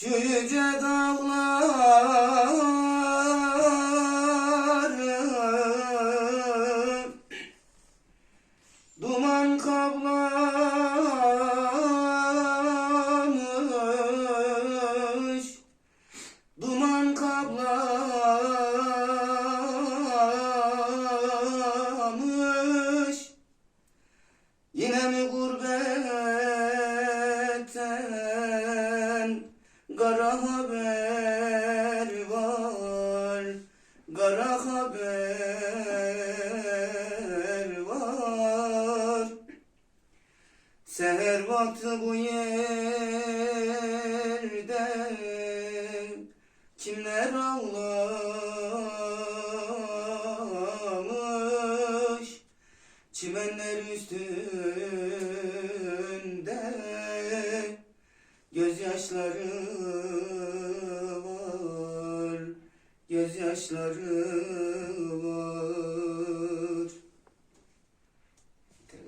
Şu yüce dağları Duman kaplamış Duman kaplamış Yine mi gurbetten haber var. Seher vakti bu yerde. Kimler ağlamış? Çimenler üstünde. Gözyaşları Gözyaşları